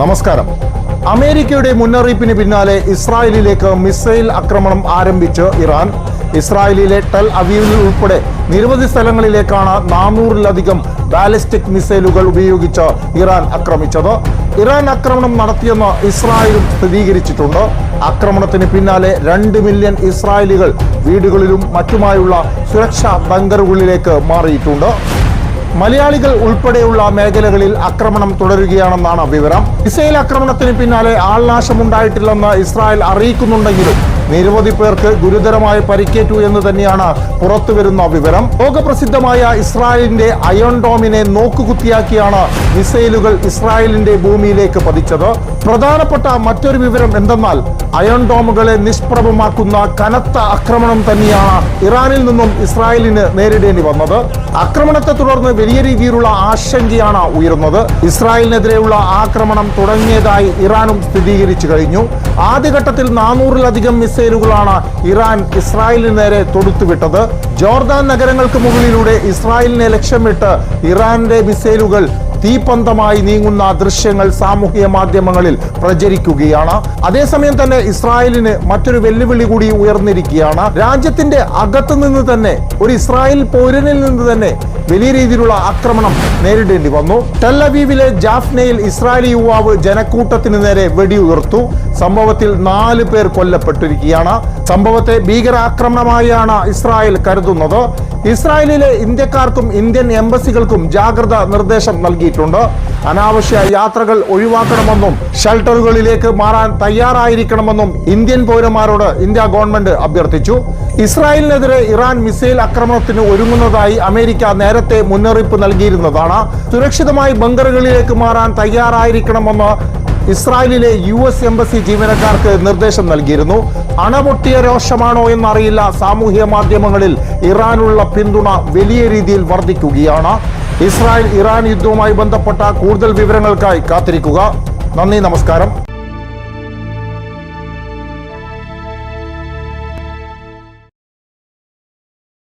നമസ്കാരം. അമേരിക്കയുടെ മുന്നറിയിപ്പിന് പിന്നാലെ ഇസ്രായേലിലേക്ക് മിസൈൽ ആക്രമണം ആരംഭിച്ച് ഇറാൻ. ഇസ്രായേലിലെ ടെൽ അവീവിൽ ഉൾപ്പെടെ നിരവധി സ്ഥലങ്ങളിലേക്കാണ് നാനൂറിലധികം ബാലിസ്റ്റിക് മിസൈലുകൾ ഉപയോഗിച്ച് ഇറാൻ ആക്രമിച്ചത്. ഇറാൻ ആക്രമണം നടത്തിയെന്ന് ഇസ്രായേലും സ്ഥിരീകരിച്ചിട്ടുണ്ട്. ആക്രമണത്തിന് പിന്നാലെ രണ്ട് മില്യൺ ഇസ്രായേലികൾ വീടുകളിലും മറ്റുമായുള്ള സുരക്ഷാ ബങ്കറുകളിലേക്ക് മാറിയിട്ടുണ്ട്. മലയാളികൾ ഉൾപ്പെടെയുള്ള മേഖലകളിൽ ആക്രമണം തുടരുകയാണെന്നാണ് വിവരം. ഇസ്രയേൽ ആക്രമണത്തിന് പിന്നാലെ ആൾനാശമുണ്ടായിട്ടില്ലെന്ന് ഇസ്രായേൽ അറിയിക്കുന്നുണ്ടെങ്കിലും നിരവധി പേർക്ക് ഗുരുതരമായി പരിക്കേറ്റു എന്ന് തന്നെയാണ് പുറത്തുവരുന്ന വിവരം. ലോകപ്രസിദ്ധമായ ഇസ്രായേലിന്റെ അയോൺ ഡോമിനെ നോക്കുകുത്തിയാക്കിയാണ് മിസൈലുകൾ ഇസ്രായേലിന്റെ ഭൂമിയിലേക്ക് പതിച്ചത്. പ്രധാനപ്പെട്ട മറ്റൊരു വിവരം എന്തെന്നാൽ അയോൺ ഡോമുകളെ നിഷ്പ്രഭമാക്കുന്ന കനത്ത ആക്രമണം തന്നെയാണ് ഇറാനിൽ നിന്നും ഇസ്രായേലിന് നേരിടേണ്ടി വന്നത്. ആക്രമണത്തെ തുടർന്ന് വലിയ രീതിയിലുള്ള ആശങ്കയാണ് ഉയരുന്നത്. ഇസ്രായേലിനെതിരെയുള്ള ആക്രമണം തുടങ്ങിയതായി ഇറാനും സ്ഥിരീകരിച്ചു കഴിഞ്ഞു. ആദ്യഘട്ടത്തിൽ നാനൂറിലധികം മിസൈലുകളാണ് ഇറാൻ ഇസ്രായേലിന് നേരെ തൊടുത്തുവിട്ടത്. ജോർദാൻ നഗരങ്ങൾക്ക് മുകളിലൂടെ ഇസ്രായേലിനെ ലക്ഷ്യമിട്ട് ഇറാന്റെ മിസൈലുകൾ തീപന്തമായി നീങ്ങുന്ന ദൃശ്യങ്ങൾ സാമൂഹിക മാധ്യമങ്ങളിൽ പ്രചരിക്കുകയാണ്. അതേസമയം തന്നെ ഇസ്രായേലിന് മറ്റൊരു വെല്ലുവിളി കൂടി ഉയർന്നിരിക്കുകയാണ്. രാജ്യത്തിന്റെ അകത്തു നിന്ന് തന്നെ ഒരു ഇസ്രായേൽ പൗരനിൽ നിന്ന് തന്നെ വലിയ രീതിയിലുള്ള ആക്രമണം നേരിടേണ്ടി വന്നു. ടെല്ലവീവിലെ ജാഫ്നയിൽ ഇസ്രായേലി യുവാവ് ജനക്കൂട്ടത്തിന് നേരെ വെടിയുയർത്തു. സംഭവത്തിൽ നാല് പേർ കൊല്ലപ്പെട്ടിരിക്കുകയാണ്. സംഭവത്തെ ഭീകരാക്രമണമായാണ് ഇസ്രായേൽ കരുതുന്നത്. ഇസ്രായേലിലെ ഇന്ത്യക്കാർക്കും ഇന്ത്യൻ എംബസികൾക്കും ജാഗ്രത നിർദ്ദേശം നൽകിയിട്ടുണ്ട് അനാവശ്യ യാത്രകൾ ഒഴിവാക്കണമെന്നും ഷെൽട്ടറുകളിലേക്ക് മാറാൻ തയ്യാറായിരിക്കണമെന്നും ഇന്ത്യൻ പൗരന്മാരോട് ഇന്ത്യ ഗവൺമെന്റ് അഭ്യർത്ഥിച്ചു. ഇസ്രായേലിനെതിരെ ഇറാൻ മിസൈൽ ആക്രമണത്തിന് ഒരുങ്ങുന്നതായി അമേരിക്ക നേരത്തെ മുന്നറിയിപ്പ് നൽകിയിരുന്നതാണ്. സുരക്ഷിതമായി ബങ്കറുകളിലേക്ക് മാറാൻ തയ്യാറായിരിക്കണമെന്ന് ഇസ്രായേലിലെ യു എസ് എംബസി ജീവനക്കാർക്ക് നിർദ്ദേശം നൽകിയിരുന്നു. അണപൊട്ടിയ രോഷമാണോ എന്നറിയില്ല. സാമൂഹ്യ മാധ്യമങ്ങളിൽ ഇറാനുള്ള പിന്തുണ വലിയ രീതിയിൽ വർദ്ധിക്കുകയാണ്. ഇസ്രായേൽ ഇറാൻ യുദ്ധവുമായി ബന്ധപ്പെട്ട കൂടുതൽ വിവരങ്ങൾക്കായി കാത്തിരിക്കുക. നന്ദി നമസ്കാരം.